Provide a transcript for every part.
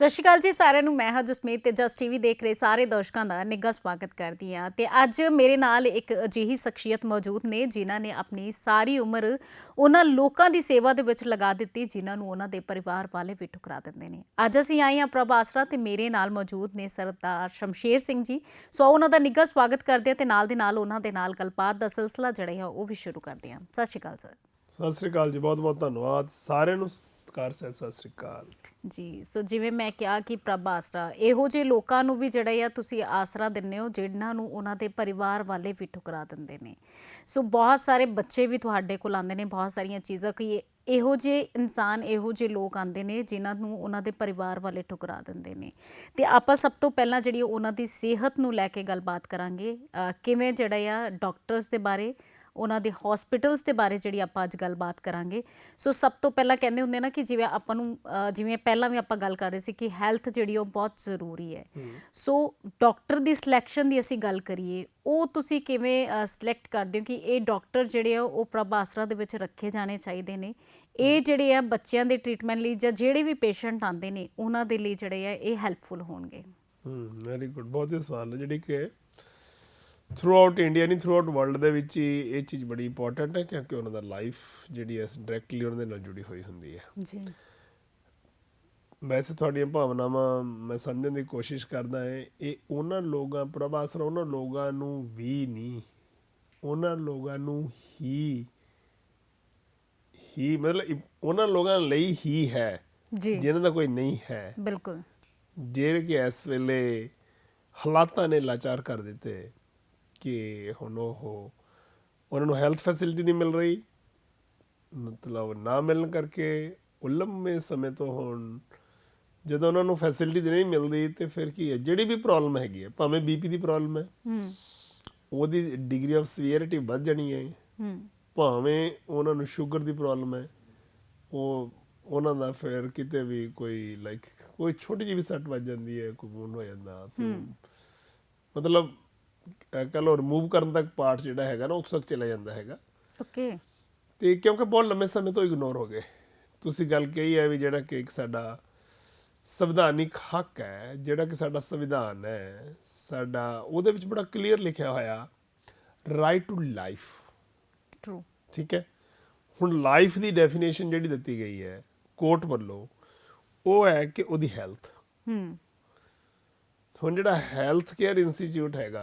ਸਤਿ ਸ਼੍ਰੀ ਅਕਾਲ ਜੀ, ਸਾਰਿਆਂ ਨੂੰ। ਮੈਂ ਹਾਂ ਜਸਮੀਤ ਤੇ ਜਸ ਟੀਵੀ ਦੇਖ ਰਹੇ ਸਾਰੇ ਦਰਸ਼ਕਾਂ ਦਾ ਨਿੱਘਾ ਸਵਾਗਤ ਕਰਦੀ ਹਾਂ। ਤੇ ਅੱਜ ਮੇਰੇ ਨਾਲ ਇੱਕ ਅਜਿਹੀ ਸ਼ਖਸੀਅਤ ਮੌਜੂਦ ਨੇ, ਜਿਨ੍ਹਾਂ ਨੇ ਆਪਣੀ ਸਾਰੀ ਉਮਰ ਉਹਨਾਂ ਲੋਕਾਂ ਦੀ ਸੇਵਾ ਦੇ ਵਿੱਚ ਲਗਾ ਦਿੱਤੀ, ਜਿਨ੍ਹਾਂ ਨੂੰ ਉਹਨਾਂ ਦੇ ਪਰਿਵਾਰ ਵਾਲੇ ਵੀ ਠੁਕਰਾ ਦਿੰਦੇ ਨੇ। ਅੱਜ ਅਸੀਂ ਆਏ ਹਾਂ ਪ੍ਰਭ ਆਸਰਾ ਤੇ ਮੇਰੇ ਨਾਲ ਮੌਜੂਦ ਨੇ ਸਰਦਾਰ ਸ਼ਮਸ਼ੇਰ ਸਿੰਘ ਜੀ। ਸੋ ਉਹਨਾਂ ਦਾ ਨਿੱਘਾ ਸਵਾਗਤ ਕਰਦੇ ਹਾਂ ਤੇ ਨਾਲ ਦੇ ਨਾਲ ਉਹਨਾਂ ਦੇ ਨਾਲ ਗੱਲਬਾਤ ਦਾ ਸਿਲਸਿਲਾ ਜਿਹੜਾ ਹੈ, ਉਹ ਵੀ ਸ਼ੁਰੂ ਕਰਦੇ ਹਾਂ। ਸਤਿ ਸ਼੍ਰੀ ਅਕਾਲ, ਸਰ। ਸਤਿ ਸ੍ਰੀ ਅਕਾਲ ਜੀ ਬਹੁਤ ਬਹੁਤ ਧੰਨਵਾਦ। ਸਾਰਿਆਂ ਨੂੰ ਸਤਿਕਾਰ ਸਹਿਤ ਸਤਿ ਸ੍ਰੀ ਅਕਾਲ। ਜੀ, ਸੋ ਜਿਵੇਂ ਮੈਂ ਕਿਹਾ ਕਿ ਪ੍ਰਭ ਆਸਰਾ, ਇਹੋ ਜਿਹੇ ਲੋਕਾਂ ਨੂੰ ਵੀ ਜਿਹੜਾ ਆ ਤੁਸੀਂ ਆਸਰਾ ਦਿੰਦੇ ਹੋ ਜਿਨ੍ਹਾਂ ਨੂੰ ਉਹਨਾਂ ਦੇ ਪਰਿਵਾਰ ਵਾਲੇ ਵੀ ਠੁਕਰਾ ਦਿੰਦੇ ਨੇ। ਸੋ ਬਹੁਤ ਸਾਰੇ ਬੱਚੇ ਵੀ ਤੁਹਾਡੇ ਕੋਲ ਆਉਂਦੇ ਨੇ, ਬਹੁਤ ਸਾਰੀਆਂ ਚੀਜ਼ਾਂ, ਕਿ ਇਹੋ ਜਿਹੇ ਇਨਸਾਨ, ਇਹੋ ਜਿਹੇ ਲੋਕ ਆਉਂਦੇ ਨੇ, ਜਿਨ੍ਹਾਂ ਨੂੰ ਉਹਨਾਂ ਦੇ ਪਰਿਵਾਰ ਵਾਲੇ ਠੁਕਰਾ ਦਿੰਦੇ ਨੇ। ਤੇ ਆਪਾਂ ਸਭ ਤੋਂ ਪਹਿਲਾਂ ਜਿਹੜੀ ਉਹਨਾਂ ਦੀ ਸਿਹਤ ਨੂੰ ਲੈ ਕੇ ਗੱਲਬਾਤ ਕਰਾਂਗੇ ਕਿਵੇਂ ਜਿਹੜਾ ਆ ਡਾਕਟਰਸ ਦੇ ਬਾਰੇ ਉਹਨਾਂ ਦੇ ਹਸਪੀਟਲਸ ਦੇ ਬਾਰੇ ਜਿਹੜੀ ਆਪਾਂ ਅੱਜ ਗੱਲਬਾਤ ਕਰਾਂਗੇ। ਸੋ ਸਭ ਤੋਂ ਪਹਿਲਾਂ ਕਹਿੰਦੇ ਹੁੰਦੇ ਨਾ ਕਿ ਜਿਵੇਂ ਆਪਾਂ ਨੂੰ ਜਿਵੇਂ ਪਹਿਲਾਂ ਵੀ ਆਪਾਂ ਗੱਲ ਕਰ ਰਹੇ ਸੀ ਕਿ ਹੈਲਥ ਜਿਹੜੀ ਉਹ ਬਹੁਤ ਜ਼ਰੂਰੀ ਹੈ। ਸੋ ਡਾਕਟਰ ਦੀ ਸਿਲੈਕਸ਼ਨ ਦੀ ਅਸੀਂ ਗੱਲ ਕਰੀਏ ਉਹ ਤੁਸੀਂ ਕਿਵੇਂ ਸਿਲੈਕਟ ਕਰਦੇ ਹੋ ਕਿ ਇਹ ਡਾਕਟਰ ਜਿਹੜੇ ਆ ਉਹ ਪ੍ਰਭ ਆਸਰਾ ਦੇ ਵਿੱਚ ਰੱਖੇ ਜਾਣੇ ਚਾਹੀਦੇ ਨੇ? ਇਹ ਜਿਹੜੇ ਆ ਬੱਚਿਆਂ ਦੇ ਟ੍ਰੀਟਮੈਂਟ ਲਈ ਜਾਂ ਜਿਹੜੇ ਵੀ ਪੇਸ਼ੈਂਟ ਆਉਂਦੇ ਨੇ ਉਹਨਾਂ ਦੇ ਲਈ ਜਿਹੜੇ ਆ ਇਹ ਹੈਲਪਫੁਲ ਹੋਣਗੇ। ਹੂੰ ਵੈਰੀ ਗੁੱਡ ਬਹੁਤ ਹੀ ਸਵਾਲ ਹੈ ਜਿਹੜੀ ਕਿ ਥਰੂ ਆਊਟ ਇੰਡੀਆ ਨਹੀਂ ਥਰੂ ਆਊਟ ਵਰਲਡ ਦੇ ਵਿੱਚ ਹੀ ਇਹ ਚੀਜ਼ ਬੜੀ ਇੰਪੋਰਟੈਂਟ ਹੈ ਕਿਉਂਕਿ ਉਹਨਾਂ ਦਾ ਲਾਈਫ ਜਿਹੜੀ ਹੈ ਡਾਇਰੈਕਟਲੀ ਉਹਨਾਂ ਦੇ ਨਾਲ ਜੁੜੀ ਹੋਈ ਹੁੰਦੀ ਹੈ। ਜੀ। ਵੈਸੇ ਤੁਹਾਡੀਆਂ ਭਾਵਨਾਵਾਂ ਮੈਂ ਸਮਝਣ ਦੀ ਕੋਸ਼ਿਸ਼ ਕਰਦਾ ਹਾਂ ਇਹ ਉਹਨਾਂ ਲੋਕਾਂ ਪ੍ਰਭਾਸਰ ਉਹਨਾਂ ਲੋਕਾਂ ਨੂੰ ਵੀ ਨਹੀਂ ਉਹਨਾਂ ਲੋਕਾਂ ਨੂੰ ਹੀ ਹੀ ਮਤਲਬ ਉਹਨਾਂ ਲੋਕਾਂ ਲਈ ਹੀ ਹੈ ਜੀ। ਜਿਨ੍ਹਾਂ ਦਾ ਕੋਈ ਨਹੀਂ ਹੈ। ਬਿਲਕੁਲ। ਜਿਹੜੇ ਕਿ ਇਸ ਵੇਲੇ ਹਾਲਾਤਾਂ ਨੇ ਲਾਚਾਰ ਕਰ ਦਿੱਤੇ ਕਿ ਹੁਣ ਉਹ ਉਹਨਾਂ ਨੂੰ ਹੈਲਥ ਫੈਸਿਲਿਟੀ ਨਹੀਂ ਮਿਲ ਰਹੀ ਮਤਲਬ ਨਾ ਮਿਲਣ ਕਰਕੇ ਉਹ ਲੰਮੇ ਸਮੇਂ ਤੋਂ ਹੁਣ ਜਦੋਂ ਉਹਨਾਂ ਨੂੰ ਫੈਸਿਲਿਟੀ ਨਹੀਂ ਮਿਲਦੀ ਤੇ ਫਿਰ ਕੀ ਹੈ ਜਿਹੜੀ ਵੀ ਪ੍ਰੋਬਲਮ ਹੈਗੀ ਹੈ ਭਾਵੇਂ ਬੀਪੀ ਦੀ ਪ੍ਰੋਬਲਮ ਹੈ ਹੂੰ ਉਹਦੀ ਡਿਗਰੀ ਆਫ ਸੀਵੀਅਰਿਟੀ ਵੱਧ ਜਾਣੀ ਹੈ ਹੂੰ ਭਾਵੇਂ ਉਹਨਾਂ ਨੂੰ ਸ਼ੂਗਰ ਦੀ ਪ੍ਰੋਬਲਮ ਹੈ ਉਹ ਉਹਨਾਂ ਦਾ ਫਿਰ ਕਿਤੇ ਵੀ ਕੋਈ ਲਾਈਕ ਕੋਈ ਛੋਟੀ ਜਿਹੀ ਵੀ ਸੱਟ ਵੱਜ ਜਾਂਦੀ ਹੈ ਕੋਈ ਵੂਨ ਹੋ ਜਾਂਦਾ ਮਤਲਬ ਕਹਿ ਲਓ ਰਿਮੂਵ ਕਰਨ ਤੱਕ ਪਾਰਟ ਜਿਹੜਾ ਹੈਗਾ ਨਾ ਉਸ ਤੱਕ ਚਲਾ ਜਾਂਦਾ ਹੈਗਾ। ਓਕੇ ਤੇ ਕਿਉਂਕਿ ਬਹੁਤ ਲੰਮੇ ਸਮੇਂ ਤੋਂ ਇਗਨੋਰ ਹੋ ਗਏ। ਤੁਸੀਂ ਗੱਲ ਕਹੀ ਹੈ ਵੀ ਜਿਹੜਾ ਕਿ ਇੱਕ ਸਾਡਾ ਸੰਵਿਧਾਨਿਕ ਹੱਕ ਹੈ ਜਿਹੜਾ ਕਿ ਸਾਡਾ ਸੰਵਿਧਾਨ ਹੈ ਸਾਡਾ ਉਹਦੇ ਵਿੱਚ ਬੜਾ ਕਲੀਅਰ ਲਿਖਿਆ ਹੋਇਆ ਰਾਈਟ ਟੂ ਲਾਈਫ ਟਰੂ ਠੀਕ ਹੈ? ਹੁਣ ਲਾਈਫ ਦੀ ਡੈਫੀਨੇਸ਼ਨ ਜਿਹੜੀ ਦਿੱਤੀ ਗਈ ਹੈ ਕੋਰਟ ਵੱਲੋਂ ਉਹ ਹੈ ਕਿ ਉਹਦੀ ਹੈਲਥ ਹੂੰ। ਹੁਣ ਜਿਹੜਾ ਹੈਲਥ ਕੇਅਰ ਇੰਸਟੀਚਿਊਟ ਹੈਗਾ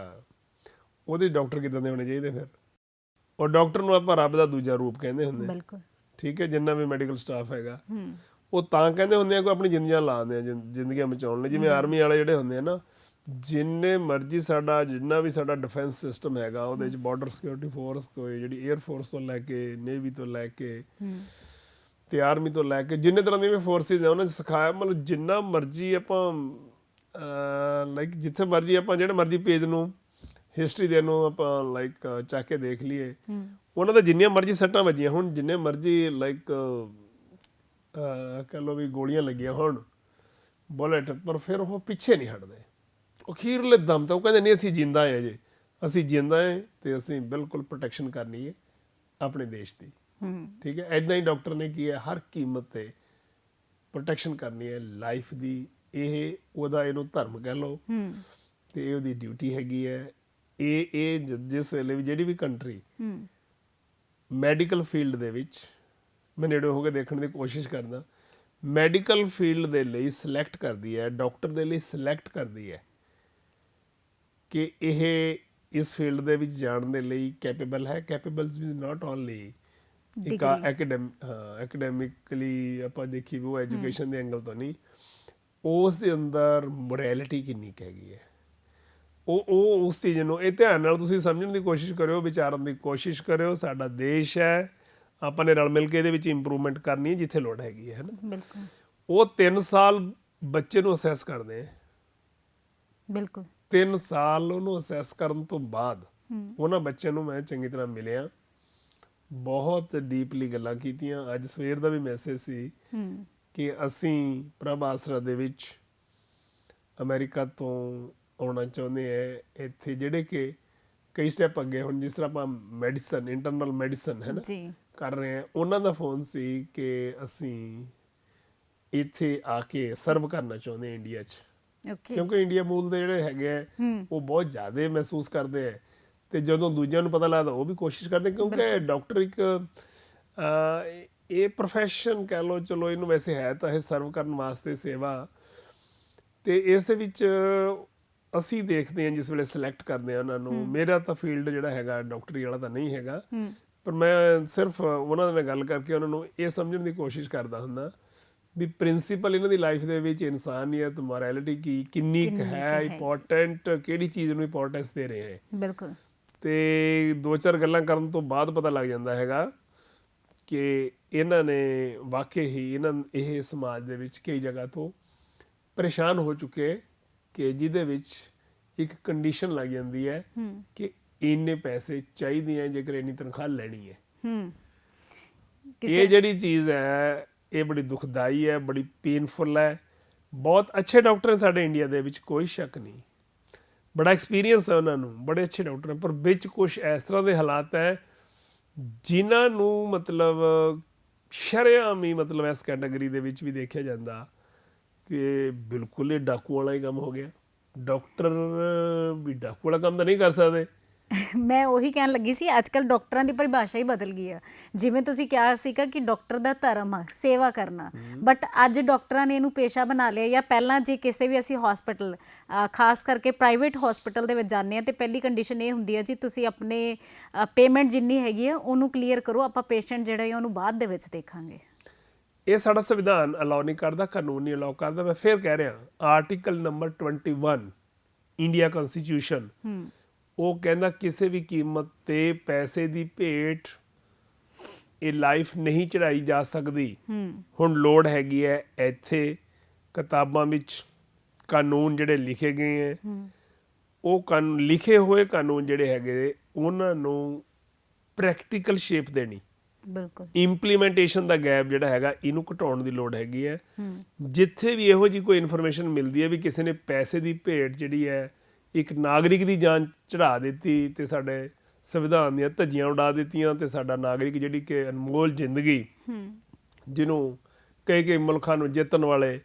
ਉਹਦੇ ਡਾਕਟਰ ਕਿਦਾਂ ਦੇ ਹੋਣੇ ਚਾਹੀਦੇ ਫਿਰ? ਉਹ ਡਾਕਟਰ ਨੂੰ ਆਪਾਂ ਰੱਬ ਦਾ ਦੂਜਾ ਰੂਪ ਕਹਿੰਦੇ ਹੁੰਦੇ ਬਿਲਕੁਲ। ਠੀਕ ਹੈ ਜਿੰਨਾ ਵੀ ਮੈਡੀਕਲ ਸਟਾਫ ਹੈਗਾ। ਉਹ ਤਾਂ ਕਹਿੰਦੇ ਹੁੰਦੇ ਆ ਕੋਈ ਆਪਣੀ ਜ਼ਿੰਦਗੀਆਂ ਲਾਉਂਦੇ ਆ ਜ਼ਿੰਦਗੀਆਂ ਬਚਾਉਣ ਲਈ। ਜਿਵੇਂ ਆਰਮੀ ਵਾਲੇ ਜਿਹੜੇ ਹੁੰਦੇ ਆ ਨਾ ਜਿੰਨੇ ਮਰਜ਼ੀ ਸਾਡਾ ਜਿੰਨਾ ਵੀ ਸਾਡਾ ਡਿਫੈਂਸ ਸਿਸਟਮ ਹੈਗਾ ਉਹਦੇ ਵਿੱਚ ਬਾਰਡਰ ਸਿਕਿਉਰਿਟੀ ਫੋਰਸ ਕੋਈ ਜਿਹੜੀ 에ਅਰ ਫੋਰਸ ਤੋਂ ਲੈ ਕੇ ਨੇਵੀ ਤੋਂ ਲੈ ਕੇ ਤੇ ਆਰਮੀ ਤੋਂ ਲੈ ਕੇ ਜਿੰਨੇ ਤਰ੍ਹਾਂ ਦੇ ਵੀ ਫੋਰਸਿਸ ਆ ਉਹਨਾਂ ਨੇ ਸਿਖਾਇਆ। ਮਤਲਬ ਜਿੰਨਾ ਮਰਜ਼ੀ ਆਪਾਂ ਲਾਈਕ ਜਿੱਥੇ ਮਰਜ਼ੀ ਆਪਾਂ ਜਿਹੜੇ ਮਰਜ਼ੀ ਪੇਜ ਨੂੰ ਹਿਸਟਰੀ ਦੇ ਨੂੰ ਆਪਾਂ ਲਾਈਕ ਚੱਕ ਕੇ ਦੇਖ ਲਈਏ। ਉਹਨਾਂ ਦਾ ਜਿੰਨੀਆਂ ਮਰਜ਼ੀ ਸੱਟਾਂ ਵੱਜੀਆਂ ਹੁਣ ਜਿੰਨੇ ਮਰਜ਼ੀ ਲਾਈਕ ਕਹ ਲਓ ਵੀ ਗੋਲੀਆਂ ਲੱਗੀਆਂ ਹੁਣ ਬੁਲੇਟ ਪਰ ਫਿਰ ਉਹ ਪਿੱਛੇ ਨਹੀਂ ਹਟਦੇ। ਅਖੀਰਲੇ ਦਮ ਤੱਕ ਉਹ ਕਹਿੰਦੇ ਨਹੀਂ ਅਸੀਂ ਜਿੰਦਾ ਹਾਂ ਜੇ ਅਸੀਂ ਜਿੰਦਾ ਹਾਂ ਤੇ ਅਸੀਂ ਬਿਲਕੁਲ ਪ੍ਰੋਟੈਕਸ਼ਨ ਕਰਨੀ ਹੈ ਆਪਣੇ ਦੇਸ਼ ਦੀ। ਠੀਕ ਹੈ? ਐਦਾਂ ਹੀ ਡਾਕਟਰ ਨੇ ਕੀ ਹੈ? ਹਰ ਕੀਮਤ ਤੇ ਪ੍ਰੋਟੈਕਸ਼ਨ ਕਰਨੀ ਹੈ ਲਾਈਫ ਦੀ। ਇਹ ਉਹਦਾ ਇਹਨੂੰ ਧਰਮ ਕਹਿ ਲਓ। ਹੂੰ। ਤੇ ਇਹ ਉਹਦੀ ਡਿਊਟੀ ਹੈਗੀ ਹੈ। ਇਹ ਇਹ ਜਿਸ ਵੇਲੇ ਵੀ ਜਿਹੜੀ ਵੀ ਕੰਟਰੀ ਹੂੰ। ਮੈਡੀਕਲ ਫੀਲਡ ਦੇ ਵਿੱਚ ਮੈਂ ਨੇੜੇ ਹੋ ਕੇ ਦੇਖਣ ਦੀ ਕੋਸ਼ਿਸ਼ ਕਰਦਾ ਮੈਡੀਕਲ ਫੀਲਡ ਦੇ ਲਈ ਸਿਲੈਕਟ ਕਰਦੀ ਹੈ ਡਾਕਟਰ ਦੇ ਲਈ ਸਿਲੈਕਟ ਕਰਦੀ ਹੈ ਕਿ ਇਹ ਇਸ ਫੀਲਡ ਦੇ ਵਿੱਚ ਜਾਣ ਦੇ ਲਈ ਕੈਪੇਬਲ ਹੈ। ਕੈਪੇਬਲਸ ਵੀ ਨਾਟ ਓਨਲੀ ਇੱਕ. ਐਕੈਡੈਮ ਐਕੈਡੈਮਿਕਲੀ ਆਪਾਂ ਦੇਖੀ ਉਹ ਐਜੂਕੇਸ਼ਨ ਦੇ ਐਂਗਲ ਤੋਂ ਨਹੀਂ ਉਸ ਦੇ ਅੰਦਰ ਮੋਰੈਲਿਟੀ ਕਿੰਨੀ ਕੁ ਹੈਗੀ ਹੈ? ਉਹ ਉਹ ਉਸ ਚੀਜ਼ ਨੂੰ ਇਹ ਧਿਆਨ ਨਾਲ ਤੁਸੀਂ ਸਮਝਣ ਦੀ ਕੋਸ਼ਿਸ਼ ਕਰਿਓ ਵਿਚਾਰਨ ਦੀ ਕੋਸ਼ਿਸ਼ ਕਰਿਓ ਸਾਡਾ ਦੇਸ਼ ਹੈ ਆਪਾਂ ਨੇ ਰਲ ਮਿਲ ਕੇ ਇਹਦੇ ਵਿੱਚ ਇੰਪਰੂਵਮੈਂਟ ਕਰਨੀ ਹੈ ਜਿੱਥੇ ਲੋੜ ਹੈਗੀ ਹੈ ਹੈ ਨਾ? ਬਿਲਕੁਲ। ਉਹ 3 ਸਾਲ ਬੱਚੇ ਨੂੰ ਅਸੈਸ ਕਰਦੇ ਆ ਬਿਲਕੁਲ। 3 ਸਾਲ ਉਹਨੂੰ ਅਸੈਸ ਕਰਨ ਤੋਂ ਬਾਅਦ ਉਹਨਾਂ ਬੱਚਿਆਂ ਨੂੰ ਮੈਂ ਚੰਗੀ ਤਰ੍ਹਾਂ ਮਿਲਿਆ। ਬਹੁਤ ਡੀਪਲੀ ਗੱਲਾਂ ਕੀਤੀਆਂ। ਅੱਜ ਸਵੇਰ ਦਾ ਵੀ ਮੈਸੇਜ ਸੀ। ਕਿ ਅਸੀਂ ਪ੍ਰਭ ਆਸਰਾ ਦੇ ਵਿੱਚ ਅਮਰੀਕਾ ਤੋਂ ਆਉਣਾ ਚਾਹੁੰਦੇ ਆ ਇੱਥੇ ਜਿਹੜੇ ਕਿ ਕਈ ਸਟੈਪ ਅੱਗੇ ਹੁਣ ਜਿਸ ਤਰ੍ਹਾਂ ਆਪਾਂ ਮੈਡੀਸਨ ਇੰਟਰਨਲ ਮੈਡੀਸਨ ਹੈ ਨਾ ਜੀ। ਕਰ ਰਹੇ ਆ। ਉਹਨਾਂ ਦਾ ਫੋਨ ਸੀ ਕਿ ਅਸੀਂ ਇੱਥੇ ਆ ਕੇ ਸਰਵ ਕਰਨਾ ਚਾਹੁੰਦੇ ਆ ਇੰਡੀਆ 'ਚ। ਓਕੇ ਕਿਉਂਕਿ ਇੰਡੀਆ ਮੂਲ ਦੇ ਜਿਹੜੇ ਹੈਗੇ ਆ ਉਹ ਬਹੁਤ ਜ਼ਿਆਦਾ ਮਹਿਸੂਸ ਕਰਦੇ ਆ। ਤੇ ਜਦੋਂ ਦੂਜਿਆਂ ਨੂੰ ਪਤਾ ਲੱਗਦਾ ਉਹ ਵੀ ਕੋਸ਼ਿਸ਼ ਕਰਦੇ ਕਿਉਂਕਿ ਡਾਕਟਰ ਇੱਕ ਇਹ ਪ੍ਰੋਫੈਸ਼ਨ ਕਹਿ ਲਓ ਚਲੋ ਇਹਨੂੰ ਵੈਸੇ ਹੈ ਤਾਂ ਇਹ ਸਰਵ ਕਰਨ ਵਾਸਤੇ ਸੇਵਾ। ਤੇ ਇਸ ਦੇ ਵਿੱਚ ਅਸੀਂ ਦੇਖਦੇ ਹਾਂ ਜਿਸ ਵੇਲੇ ਸਿਲੈਕਟ ਕਰਦੇ ਆ ਉਹਨਾਂ ਨੂੰ। ਮੇਰਾ ਤਾਂ ਫੀਲਡ ਜਿਹੜਾ ਹੈਗਾ ਡਾਕਟਰੀ ਵਾਲਾ ਤਾਂ ਨਹੀਂ ਹੈਗਾ। ਪਰ ਮੈਂ ਸਿਰਫ ਉਹਨਾਂ ਨਾਲ ਗੱਲ ਕਰਕੇ ਉਹਨਾਂ ਨੂੰ ਇਹ ਸਮਝਣ ਦੀ ਕੋਸ਼ਿਸ਼ ਕਰਦਾ ਹੁੰਦਾ ਵੀ ਪ੍ਰਿੰਸੀਪਲ ਇਹਨਾਂ ਦੀ ਲਾਈਫ ਦੇ ਵਿੱਚ ਇਨਸਾਨੀਅਤ ਮੋਰੈਲਿਟੀ ਕੀ ਕਿੰਨੀ ਕੁ ਹੈ ਇੰਪੋਰਟੈਂਟ ਕਿਹੜੀ ਚੀਜ਼ ਨੂੰ ਇੰਪੋਰਟੈਂਸ ਦੇ ਰਹੇ ਹੈ। ਬਿਲਕੁਲ। ਤੇ ਦੋ ਚਾਰ ਗੱਲਾਂ ਕਰਨ ਤੋਂ ਬਾਅਦ ਪਤਾ ਲੱਗ ਜਾਂਦਾ ਹੈਗਾ ਕਿ ਇਹਨਾਂ ਨੇ ਵਾਕਈ ਹੀ ਇਹਨਾਂ ਇਹ ਸਮਾਜ ਦੇ ਵਿੱਚ ਕਈ ਜਗ੍ਹਾ ਤੋਂ ਪਰੇਸ਼ਾਨ ਹੋ ਚੁੱਕੇ ਕਿ ਜਿਹਦੇ ਵਿੱਚ ਇੱਕ ਕੰਡੀਸ਼ਨ ਲੱਗ ਜਾਂਦੀ ਹੈ ਕਿ ਇੰਨੇ ਪੈਸੇ ਚਾਹੀਦੇ ਆ ਜੇਕਰ ਇੰਨੀ ਤਨਖਾਹ ਲੈਣੀ ਹੈ। ਹੂੰ। ਇਹ ਜਿਹੜੀ ਚੀਜ਼ ਹੈ ਇਹ ਬੜੀ ਦੁਖਦਾਈ ਹੈ ਬੜੀ ਪੇਨਫੁਲ ਹੈ। ਬਹੁਤ ਅੱਛੇ ਡਾਕਟਰ ਨੇ ਸਾਡੇ ਇੰਡੀਆ ਦੇ ਵਿੱਚ ਕੋਈ ਸ਼ੱਕ ਨਹੀਂ। ਬੜਾ ਐਕਸਪੀਰੀਅੰਸ ਹੈ ਉਹਨਾਂ ਨੂੰ ਬੜੇ ਅੱਛੇ ਡਾਕਟਰ ਨੇ ਪਰ ਵਿੱਚ ਕੁਝ ਇਸ ਤਰ੍ਹਾਂ ਦੇ ਹਾਲਾਤ ਹੈ ਜਿਨ੍ਹਾਂ ਨੂੰ ਮਤਲਬ ਸ਼ਰੇਆਮ ਹੀ ਮਤਲਬ ਇਸ ਕੈਟਾਗਰੀ ਦੇ ਵਿੱਚ ਵੀ ਦੇਖਿਆ ਜਾਂਦਾ ਕਿ ਬਿਲਕੁਲ ਇਹ ਡਾਕੂ ਵਾਲਾ ਹੀ ਕੰਮ ਹੋ ਗਿਆ। ਡਾਕਟਰ ਵੀ ਡਾਕੂ ਵਾਲਾ ਕੰਮ ਤਾਂ ਨਹੀਂ ਕਰ ਸਕਦੇ। ਮੈਂ ਉਹੀ ਕਹਿਣ ਲੱਗੀ ਸੀ ਅੱਜ ਕੱਲ ਡਾਕਟਰਾਂ ਦੀ ਪਰਿਭਾਸ਼ਾ ਹੀ ਬਦਲ ਗਈ ਆ। ਜਿਵੇਂ ਤੁਸੀਂ ਕਿਹਾ ਸੀਗਾ ਕਿ ਡਾਕਟਰ ਦਾ ਧਰਮ ਆ ਸੇਵਾ ਕਰਨਾ। ਬਟ ਅੱਜ ਡਾਕਟਰਾਂ ਨੇ ਇਹਨੂੰ ਪੇਸ਼ਾ ਬਣਾ ਲਿਆ ਜਾਂ ਪਹਿਲਾਂ ਜੇ ਕਿਸੇ ਵੀ ਅਸੀਂ ਹਸਪੀਟਲ ਖਾਸ ਕਰਕੇ ਪ੍ਰਾਈਵੇਟ ਹਸਪੀਟਲ ਦੇ ਵਿੱਚ ਜਾਂਦੇ ਆ ਤੇ ਪਹਿਲੀ ਕੰਡੀਸ਼ਨ ਇਹ ਹੁੰਦੀ ਹੈ ਜੀ ਤੁਸੀਂ ਆਪਣੇ ਪੇਮੈਂਟ ਜਿੰਨੀ ਹੈਗੀ ਆ ਉਹਨੂੰ ਕਲੀਅਰ ਕਰੋ ਆਪਾਂ ਪੇਸ਼ੈਂਟ ਜਿਹੜਾ ਹੈ ਉਹਨੂੰ ਬਾਅਦ ਦੇ ਵਿੱਚ ਦੇਖਾਂਗੇ। ਇਹ ਸਾਡਾ ਸੰਵਿਧਾਨ ਅਲਾਉ ਨਹੀਂ ਕਰਦਾ ਕਾਨੂੰਨ ਨਹੀਂ ਅਲਾਉ ਕਰਦਾ। ਮੈਂ ਫੇਰ ਕਹਿ ਰਿਹਾ ਆਰਟੀਕਲ ਨੰਬਰ 21 ਇੰਡੀਆ ਕਨਸਟੀਟਿਊਸ਼ਨ ਉਹ ਕਹਿੰਦਾ ਕਿਸੇ ਵੀ ਕੀਮਤ ਤੇ ਪੈਸੇ ਦੀ ਭੇਟ ਇਹ ਲਾਈਫ ਨਹੀਂ ਚੜਾਈ ਜਾ ਸਕਦੀ। ਹੁਣ ਲੋੜ ਹੈਗੀ ਹੈ ਇੱਥੇ ਕਿਤਾਬਾਂ ਵਿੱਚ ਕਾਨੂੰਨ ਜਿਹੜੇ ਲਿਖੇ ਗਏ ਹੈ। ਉਹ ਕਾਨੂੰਨ ਲਿਖੇ ਹੋਏ ਕਾਨੂੰਨ ਜਿਹੜੇ ਹੈਗੇ ਉਹਨਾਂ ਨੂੰ ਪ੍ਰੈਕਟੀਕਲ ਸ਼ੇਪ ਦੇਣੀ। ਬਿਲਕੁਲ। ਇੰਪਲੀਮੈਂਟੇਸ਼ਨ ਦਾ ਗੈਪ ਜਿਹੜਾ ਹੈਗਾ ਇਹਨੂੰ ਘਟਾਉਣ ਦੀ ਲੋੜ ਹੈਗੀ ਹੈ। ਜਿੱਥੇ ਵੀ ਇਹੋ ਜੀ ਕੋਈ ਇਨਫੋਰਮੇਸ਼ਨ ਮਿਲਦੀ ਹੈ ਵੀ ਕਿਸੇ ਨੇ ਪੈਸੇ ਦੀ ਭੇਟ ਜਿਹੜੀ ਹੈ ਇੱਕ ਨਾਗਰਿਕ ਦੀ ਜਾਨ ਚੜਾ ਦਿੱਤੀ ਤੇ ਸਾਡੇ ਸੰਵਿਧਾਨ ਦੀਆਂ ਧੱਜੀਆਂ ਉਡਾ ਦਿੱਤੀਆਂ ਤੇ ਸਾਡਾ ਨਾਗਰਿਕ ਜਿਹੜੀ ਕਿ ਅਨਮੋਲ ਜ਼ਿੰਦਗੀ ਜਿਹਨੂੰ ਕਈ ਕਈ ਮੁਲਕਾਂ ਨੂੰ ਜਿੱਤਣ ਵਾਲੇ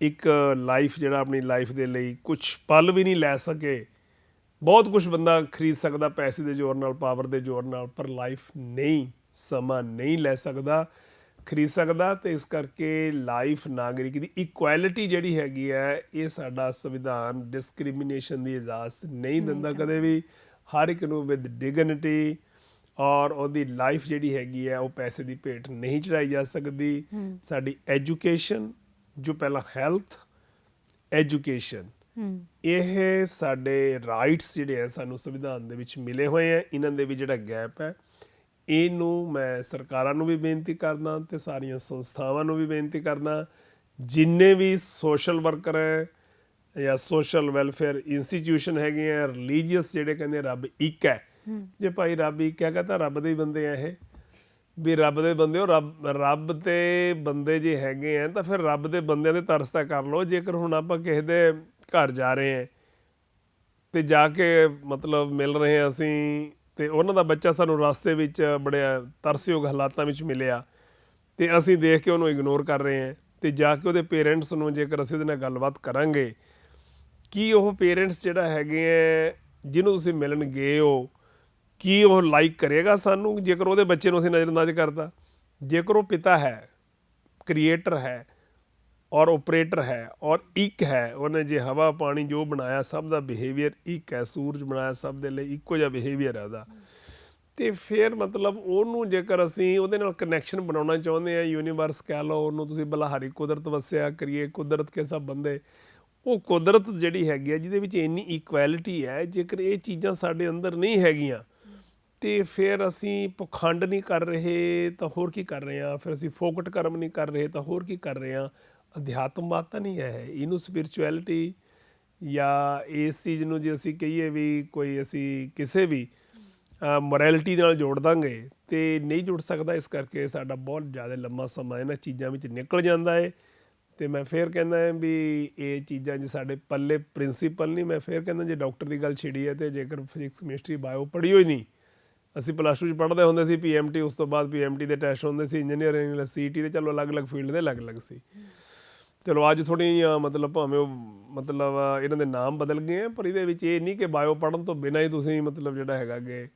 ਇੱਕ ਲਾਈਫ ਜਿਹੜਾ ਆਪਣੀ ਲਾਈਫ ਦੇ ਲਈ ਕੁਝ ਪਲ ਵੀ ਨਹੀਂ ਲੈ ਸਕੇ। ਬਹੁਤ ਕੁਝ ਬੰਦਾ ਖਰੀਦ ਸਕਦਾ ਪੈਸੇ ਦੇ ਜ਼ੋਰ ਨਾਲ ਪਾਵਰ ਦੇ ਜ਼ੋਰ ਨਾਲ ਪਰ ਲਾਈਫ ਨਹੀਂ ਸਮਾਂ ਨਹੀਂ ਲੈ ਸਕਦਾ। ਖਰੀਦ ਸਕਦਾ ਤੇ ਇਸ ਕਰਕੇ ਲਾਈਫ ਨਾਗਰਿਕ ਦੀ ਇਕੁਐਲਿਟੀ ਜਿਹੜੀ ਹੈਗੀ ਹੈ ਇਹ ਸਾਡਾ ਸੰਵਿਧਾਨ ਡਿਸਕ੍ਰਿਮੀਨੇਸ਼ਨ ਦੀ ਇਜਾਜ਼ਤ ਨਹੀਂ ਦਿੰਦਾ ਕਦੇ ਵੀ। ਹਰ ਇੱਕ ਨੂੰ ਵਿਦ ਡਿਗਨਿਟੀ ਔਰ ਉਹਦੀ ਲਾਈਫ ਜਿਹੜੀ ਹੈਗੀ ਹੈ ਉਹ ਪੈਸੇ ਦੀ ਭੇਟ ਨਹੀਂ ਚੜਾਈ ਜਾ ਸਕਦੀ। ਸਾਡੀ ਐਜੂਕੇਸ਼ਨ ਜੋ ਪਹਿਲਾਂ ਹੈਲਥ ਐਜੂਕੇਸ਼ਨ ਇਹ ਸਾਡੇ ਰਾਈਟਸ ਜਿਹੜੇ ਆ ਸਾਨੂੰ ਸੰਵਿਧਾਨ ਦੇ ਵਿੱਚ ਮਿਲੇ ਹੋਏ ਆ। ਇਹਨਾਂ ਦੇ ਵੀ ਜਿਹੜਾ ਗੈਪ ਹੈ ਇਹਨੂੰ ਮੈਂ ਸਰਕਾਰਾਂ ਨੂੰ ਵੀ ਬੇਨਤੀ ਕਰਦਾ ਤੇ ਸਾਰੀਆਂ ਸੰਸਥਾਵਾਂ ਨੂੰ ਵੀ ਬੇਨਤੀ ਕਰਦਾ। ਜਿੰਨੇ ਵੀ ਸੋਸ਼ਲ ਵਰਕਰ ਹੈ ਜਾਂ ਸੋਸ਼ਲ ਵੈਲਫੇਅਰ ਇੰਸਟੀਟਿਊਸ਼ਨ ਹੈਗੇ ਆ ਰਿਲੀਜੀਅਸ ਜਿਹੜੇ ਕਹਿੰਦੇ ਰੱਬ ਇੱਕ ਹੈ। ਜੇ ਭਾਈ ਰੱਬ ਇੱਕ ਹੈਗਾ ਤਾਂ ਰੱਬ ਦੇ ਹੀ ਬੰਦੇ ਆ ਇਹ। ਵੀ ਰੱਬ ਦੇ ਬੰਦੇ ਹੋ ਰੱਬ ਰੱਬ ਤੇ ਬੰਦੇ ਜੇ ਹੈਗੇ ਆ ਤਾਂ ਫਿਰ ਰੱਬ ਦੇ ਬੰਦਿਆਂ ਦੇ ਤਰਸ ਤਾਂ ਕਰ ਲਓ। ਜੇਕਰ ਹੁਣ ਆਪਾਂ ਕਿਸੇ ਦੇ ਘਰ ਜਾ ਰਹੇ ਆ ਤੇ ਜਾ ਕੇ ਮਤਲਬ ਮਿਲ ਰਹੇ ਹਾਂ ਅਸੀਂ ਤੇ ਉਹਨਾਂ ਦਾ ਬੱਚਾ ਸਾਨੂੰ ਰਸਤੇ ਵਿੱਚ ਬੜੇ ਤਰਸਯੋਗ ਹਾਲਾਤਾਂ ਵਿੱਚ ਮਿਲਿਆ ਤੇ ਅਸੀਂ ਦੇਖ ਕੇ ਉਹਨੂੰ ਇਗਨੋਰ ਕਰ ਰਹੇ ਹਾਂ ਤੇ ਜਾ ਕੇ ਉਹਦੇ ਪੇਰੈਂਟਸ ਨੂੰ ਜੇਕਰ ਅਸੀਂ ਉਹਦੇ ਨਾਲ ਗੱਲਬਾਤ ਕਰਾਂਗੇ, ਕੀ ਉਹ ਪੇਰੈਂਟਸ ਜਿਹੜਾ ਹੈਗੇ ਹੈ ਜਿਹਨੂੰ ਤੁਸੀਂ ਮਿਲਣ ਗਏ ਹੋ, ਕੀ ਉਹ ਲਾਈਕ ਕਰੇਗਾ ਸਾਨੂੰ ਜੇਕਰ ਉਹਦੇ ਬੱਚੇ ਨੂੰ ਅਸੀਂ ਨਜ਼ਰਅੰਦਾਜ਼ ਕਰਦਾ ਜੇਕਰ ਉਹ ਪਿਤਾ ਹੈ ਕ੍ਰੀਏਟਰ ਹੈ ਔਰ ਆਪਰੇਟਰ ਹੈ ਔਰ ਇੱਕ ਹੈ, ਉਹਨੇ ਜੇ ਹਵਾ, ਪਾਣੀ ਜੋ ਬਣਾਇਆ ਸਭ ਦਾ ਬਿਹੇਵੀਅਰ ਇੱਕ ਹੈ, ਸੂਰਜ ਬਣਾਇਆ ਸਭ ਦੇ ਲਈ ਇੱਕੋ ਜਿਹਾ ਬਿਹੇਵੀਅਰ ਹੈ ਉਹਦਾ। ਤੇ ਫਿਰ ਮਤਲਬ ਉਹਨੂੰ ਜੇਕਰ ਅਸੀਂ ਉਹਦੇ ਨਾਲ ਕਨੈਕਸ਼ਨ ਬਣਾਉਣਾ ਚਾਹੁੰਦੇ ਆ ਯੂਨੀਵਰਸ ਕਹਿ ਲਓ, ਉਹਨੂੰ ਤੁਸੀਂ ਬਲਹਾਰੀ ਕੁਦਰਤ ਵਸਿਆ ਕਰੀਏ, ਕੁਦਰਤ ਕੇ ਸਭ ਬੰਦੇ, ਉਹ ਕੁਦਰਤ ਜਿਹੜੀ ਹੈਗੀ ਆ ਜਿਹਦੇ ਵਿੱਚ ਇੰਨੀ ਇਕੁਐਲਿਟੀ ਹੈ, ਜੇਕਰ ਇਹ ਚੀਜ਼ਾਂ ਸਾਡੇ ਅੰਦਰ ਨਹੀਂ ਹੈਗੀਆਂ, ਤੇ ਫਿਰ ਅਸੀਂ ਪਖੰਡ ਨਹੀਂ ਕਰ ਰਹੇ, ਤਾਂ ਹੋਰ ਕੀ ਕਰ ਰਹੇ ਆ ਫਿਰ ਅਸੀਂ ਫੋਕਟ ਕਰਮ ਨਹੀਂ ਕਰ ਰਹੇ, ਤਾਂ ਹੋਰ ਕੀ ਕਰ ਰਹੇ ਆ ਅਧਿਆਤਮਵਾਦ ਤਾਂ ਨਹੀਂ ਹੈ ਇਹਨੂੰ ਸਪਿਰਚੁਅਲਿਟੀ ਜਾਂ ਇਸ ਚੀਜ਼ ਨੂੰ ਜੇ ਅਸੀਂ ਕਹੀਏ ਵੀ ਕੋਈ ਅਸੀਂ ਕਿਸੇ ਵੀ ਮੋਰੈਲਿਟੀ ਨਾਲ ਜੋੜ ਦਾਂਗੇ ਤੇ ਨਹੀਂ ਜੁੜ ਸਕਦਾ, ਇਸ ਕਰਕੇ ਸਾਡਾ ਬਹੁਤ ਜ਼ਿਆਦਾ ਲੰਮਾ ਸਮਾਂ ਇਹਨਾਂ ਚੀਜ਼ਾਂ ਵਿੱਚ ਨਿਕਲ ਜਾਂਦਾ ਹੈ ਤੇ ਮੈਂ ਫੇਰ ਕਹਿੰਦਾ ਹਾਂ ਵੀ ਇਹ ਚੀਜ਼ਾਂ ਜੇ ਸਾਡੇ ਪੱਲੇ ਪ੍ਰਿੰਸੀਪਲ ਨਹੀਂ, ਮੈਂ ਫੇਰ ਕਹਿੰਦਾ ਜੇ ਡਾਕਟਰ ਦੀ ਗੱਲ ਛਿੜੀ ਹੈ ਤੇ ਜੇਕਰ ਫਿਜ਼ਿਕਸ ਕੈਮਿਸਟਰੀ ਬਾਇਓ ਪੜ੍ਹੀ ਹੋਈ ਨਹੀਂ, ਅਸੀਂ ਪਲੱਸ 2 ਚ ਪੜ੍ਹਦੇ ਹੁੰਦੇ ਸੀ ਪੀਐਮਟੀ ਉਸ ਤੋਂ ਬਾਅਦ ਪੀਐਮਟੀ ਦੇ ਟੈਸਟ ਹੁੰਦੇ ਸੀ ਇੰਜੀਨੀਅਰਿੰਗ ਸੀਟੀ ਦੇ ਚਲੋ ਅਲੱਗ-ਅਲੱਗ ਫੀਲਡ ਦੇ ਅਲੱਗ-ਅਲੱਗ ਸੀ। ਚਲੋ ਅੱਜ ਥੋੜ੍ਹੀਆਂ ਮਤਲਬ ਭਾਵੇਂ ਉਹ ਮਤਲਬ ਇਹਨਾਂ ਦੇ ਨਾਮ ਬਦਲ ਗਏ ਆ, ਪਰ ਇਹਦੇ ਵਿੱਚ ਇਹ ਨਹੀਂ ਕਿ ਬਾਇਓ ਪੜਨ ਤੋਂ ਬਿਨਾਂ ਹੀ ਤੁਸੀਂ ਮਤਲਬ ਜਿਹੜਾ ਹੈਗਾ ਕਿ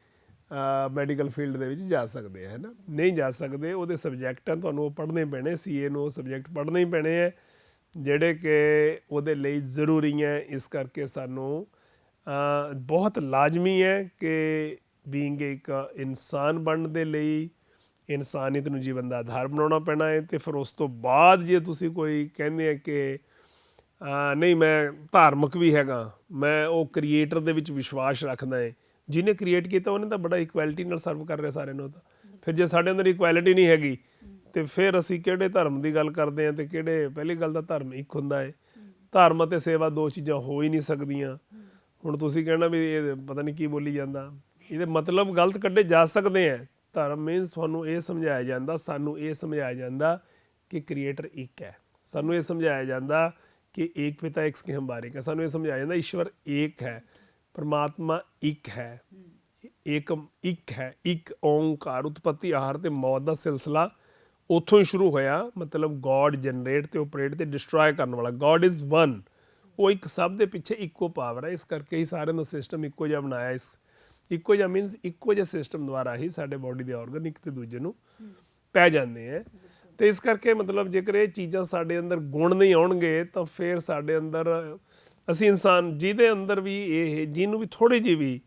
ਮੈਡੀਕਲ ਫੀਲਡ ਦੇ ਵਿੱਚ ਜਾ ਸਕਦੇ ਆ, ਹੈ ਨਾ? ਨਹੀਂ ਜਾ ਸਕਦੇ, ਉਹਦੇ ਸਬਜੈਕਟ ਆ, ਤੁਹਾਨੂੰ ਉਹ ਪੜ੍ਹਨੇ ਪੈਣੇ ਸੀਏ ਨੂੰ ਉਹ ਸਬਜੈਕਟ ਪੜ੍ਹਨੇ ਹੀ ਪੈਣੇ ਆ, ਜਿਹੜੇ ਕਿ ਉਹਦੇ ਲਈ ਜ਼ਰੂਰੀ ਹੈ ਇਸ ਕਰਕੇ ਸਾਨੂੰ ਬਹੁਤ ਲਾਜ਼ਮੀ ਹੈ ਕਿ ਬੀਇੰਗ ਇੱਕ ਇਨਸਾਨ ਬਣਨ ਦੇ ਲਈ ਇਨਸਾਨੀਅਤ ਨੂੰ ਜੀਵਨ ਦਾ ਆਧਾਰ ਬਣਾਉਣਾ ਪੈਣਾ ਹੈ ਤੇ ਫਿਰ ਉਸ ਤੋਂ ਬਾਅਦ ਜੇ ਤੁਸੀਂ ਕੋਈ ਕਹਿੰਦੇ ਆ ਕਿ ਨਹੀਂ ਮੈਂ ਧਾਰਮਿਕ ਵੀ ਹੈਗਾ, ਮੈਂ ਉਹ ਕ੍ਰੀਏਟਰ ਦੇ ਵਿੱਚ ਵਿਸ਼ਵਾਸ ਰੱਖਦਾ ਹੈ। ਜਿਹਨੇ ਕ੍ਰੀਏਟ ਕੀਤਾ ਉਹਨੇ ਤਾਂ ਬੜਾ ਇਕੁਐਲਿਟੀ ਨਾਲ ਸਰਵ ਕਰ ਰਿਹਾ ਸਾਰਿਆਂ ਨੂੰ ਤਾਂ। ਫਿਰ ਜੇ ਸਾਡੇ ਅੰਦਰ ਇਕੁਐਲਿਟੀ ਨਹੀਂ ਹੈਗੀ, ਤੇ ਫਿਰ ਅਸੀਂ ਕਿਹੜੇ ਧਰਮ ਦੀ ਗੱਲ ਕਰਦੇ ਹਾਂ ਤੇ ਕਿਹੜੇ, ਪਹਿਲੀ ਗੱਲ ਤਾਂ ਧਰਮ ਇੱਕ ਹੁੰਦਾ ਹੈ। ਧਰਮ ਅਤੇ ਸੇਵਾ ਦੋ ਚੀਜ਼ਾਂ ਹੋ ਹੀ ਨਹੀਂ ਸਕਦੀਆਂ। ਹੁਣ ਤੁਸੀਂ ਕਹਿਣਾ ਵੀ ਇਹ ਪਤਾ ਨਹੀਂ ਕੀ ਬੋਲੀ ਜਾਂਦਾ। ਇਹਦੇ ਮਤਲਬ ਗਲਤ ਕੱਢੇ ਜਾ ਸਕਦੇ ਆ ਧਰਮ ਮੀਨਸ ਤੁਹਾਨੂੰ ਇਹ ਸਮਝਾਇਆ ਜਾਂਦਾ, ਸਾਨੂੰ ਇਹ ਸਮਝਾਇਆ ਜਾਂਦਾ ਕਿ ਕ੍ਰੀਏਟਰ ਇੱਕ ਹੈ। ਸਾਨੂੰ ਇਹ ਸਮਝਾਇਆ ਜਾਂਦਾ ਕਿ ਏਕ ਪਿਤਾ ਇੱਕ ਕੇ ਹਮਾਰੇ ਹੈ। ਸਾਨੂੰ ਇਹ ਸਮਝਾਇਆ ਜਾਂਦਾ ਈਸ਼ਵਰ ਏਕ ਹੈ, ਪਰਮਾਤਮਾ ਇੱਕ ਹੈ। ਏਕਮ ਇੱਕ ਹੈ, ਇੱਕ ਓੰਕਾਰ, ਉਤਪਤੀ, ਆਹਾਰ ਤੇ ਮੌਤ ਦਾ ਸਿਲਸਿਲਾ ਉੱਥੋਂ ਹੀ ਸ਼ੁਰੂ ਹੋਇਆ। ਮਤਲਬ ਗੋਡ ਜਨਰੇਟ ਤੇ ਆਪਰੇਟ ਤੇ ਡਿਸਟਰੋਏ ਕਰਨ ਵਾਲਾ। ਗੋਡ ਇਜ਼ ਵਨ ਉਹ ਇੱਕ ਸਭ ਦੇ ਪਿੱਛੇ ਇੱਕੋ ਪਾਵਰ ਹੈ। ਇਸ ਕਰਕੇ ਹੀ ਸਾਰਿਆਂ ਦਾ ਸਿਸਟਮ ਇੱਕੋ ਜਿਹਾ ਬਣਾਇਆ ਇਸ ਇੱਕੋ ਜਿਹਾ ਮੀਨਸ ਇੱਕੋ ਜਿਹਾ ਸਿਸਟਮ ਦੁਆਰਾ ਹੀ ਸਾਡੇ ਬਾਡੀ ਦੇ ਆਰਗਨ ਇੱਕ ਤੇ ਦੂਜੇ ਨੂੰ ਪੈ ਜਾਂਦੇ ਆ। ਤੇ ਇਸ ਕਰਕੇ ਮਤਲਬ ਜੇਕਰ ਇਹ ਚੀਜ਼ਾਂ ਸਾਡੇ ਅੰਦਰ ਗੁਣ ਨਹੀਂ ਆਉਣਗੇ ਤਾਂ ਫਿਰ ਸਾਡੇ ਅੰਦਰ ਅਸੀਂ ਇਨਸਾਨ ਜਿਹਦੇ ਅੰਦਰ ਵੀ ਇਹ ਜਿਹਨੂੰ ਵੀ ਥੋੜੀ ਜਿਹੀ ਵੀ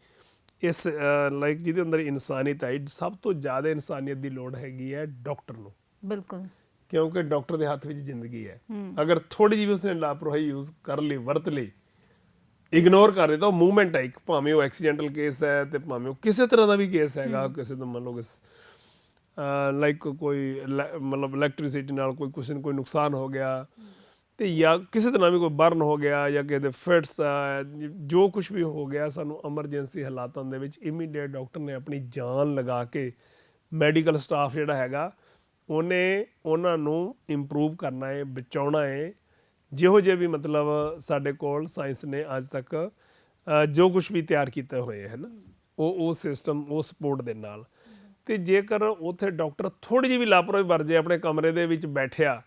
ਇਸ ਲਾਈਕ ਜਿਹਦੇ ਅੰਦਰ ਇਨਸਾਨੀਅਤ ਹੈ ਸਭ ਤੋਂ ਜ਼ਿਆਦਾ ਇਨਸਾਨੀਅਤ ਦੀ ਲੋੜ ਹੈਗੀ ਹੈ ਡਾਕਟਰ ਨੂੰ। ਬਿਲਕੁਲ। ਕਿਉਂਕਿ ਡਾਕਟਰ ਦੇ ਹੱਥ ਵਿੱਚ ਜ਼ਿੰਦਗੀ ਹੈ। ਅਗਰ ਥੋੜੀ ਜਿਹੀ ਵੀ ਉਸਨੇ ਲਾਪਰਵਾਹੀ ਯੂਜ਼ ਕਰ ਲਈ ਵਰਤ ਲਈ ਇਗਨੋਰ ਕਰ ਦਿੱਤਾ ਉਹ ਮੂਵਮੈਂਟ ਹੈ ਇੱਕ ਭਾਵੇਂ ਉਹ ਐਕਸੀਡੈਂਟਲ ਕੇਸ ਹੈ ਤੇ ਭਾਵੇਂ ਉਹ ਕਿਸੇ ਤਰ੍ਹਾਂ ਦਾ ਵੀ ਕੇਸ ਹੈਗਾ ਕਿਸੇ ਤੋਂ ਮੰਨ ਲਓ ਕਿ ਲਾਈਕ ਕੋਈ ਮਤਲਬ ਇਲੈਕਟ੍ਰਿਸਿਟੀ ਨਾਲ ਕੋਈ ਕਿਸੇ ਨੂੰ ਕੋਈ ਨੁਕਸਾਨ ਹੋ ਗਿਆ ਤੇ ਜਾਂ ਕਿਸੇ ਤਰ੍ਹਾਂ ਵੀ ਕੋਈ ਬਰਨ ਹੋ ਗਿਆ ਜਾਂ ਕਿਸੇ ਦੇ ਫਿਟਸ ਜੋ ਕੁਝ ਵੀ ਹੋ ਗਿਆ ਸਾਨੂੰ ਐਮਰਜੈਂਸੀ ਹਾਲਾਤਾਂ ਦੇ ਵਿੱਚ ਇਮੀਡੀਏਟ ਡਾਕਟਰ ਨੇ ਆਪਣੀ ਜਾਨ ਲਗਾ ਕੇ ਮੈਡੀਕਲ ਸਟਾਫ ਜਿਹੜਾ ਹੈਗਾ ਉਹਨੇ ਉਹਨਾਂ ਨੂੰ ਇੰਪਰੂਵ ਕਰਨਾ ਹੈ ਬਚਾਉਣਾ ਹੈ ਜਿਹੋ ਜਿਹੇ ਵੀ ਮਤਲਬ ਸਾਡੇ ਕੋਲ ਸਾਇੰਸ ਨੇ ਅੱਜ ਤੱਕ ਜੋ ਕੁਝ ਵੀ ਤਿਆਰ ਕੀਤੇ ਹੋਏ ਹੈ ਨਾ, ਉਹ ਉਹ ਸਿਸਟਮ ਉਹ ਸਪੋਰਟ ਦੇ ਨਾਲ। ਤੇ ਜੇਕਰ ਉੱਥੇ ਡਾਕਟਰ ਥੋੜੀ ਜਿਹੀ ਵੀ ਲਾਪਰਵਾਹੀ ਵਰਜੇ ਆਪਣੇ ਕਮਰੇ ਦੇ ਵਿੱਚ ਬੈਠਿਆ,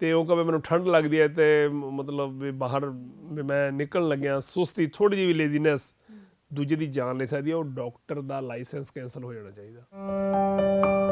ਤੇ ਉਹ ਕਹੇ ਮੈਨੂੰ ਠੰਡ ਲੱਗਦੀ ਹੈ ਤੇ ਮਤਲਬ ਵੀ ਬਾਹਰ ਵੀ ਮੈਂ ਨਿਕਲਣ ਲੱਗਿਆ, ਸੁਸਤੀ ਥੋੜੀ ਜਿਹੀ ਵੀ ਲੇਜ਼ੀਨੈਸ ਦੂਜੇ ਦੀ ਜਾਨ ਲੈ ਸਕਦੀ ਹੈ, ਉਹ ਡਾਕਟਰ ਦਾ ਲਾਇਸੈਂਸ ਕੈਨਸਲ ਹੋ ਜਾਣਾ ਚਾਹੀਦਾ।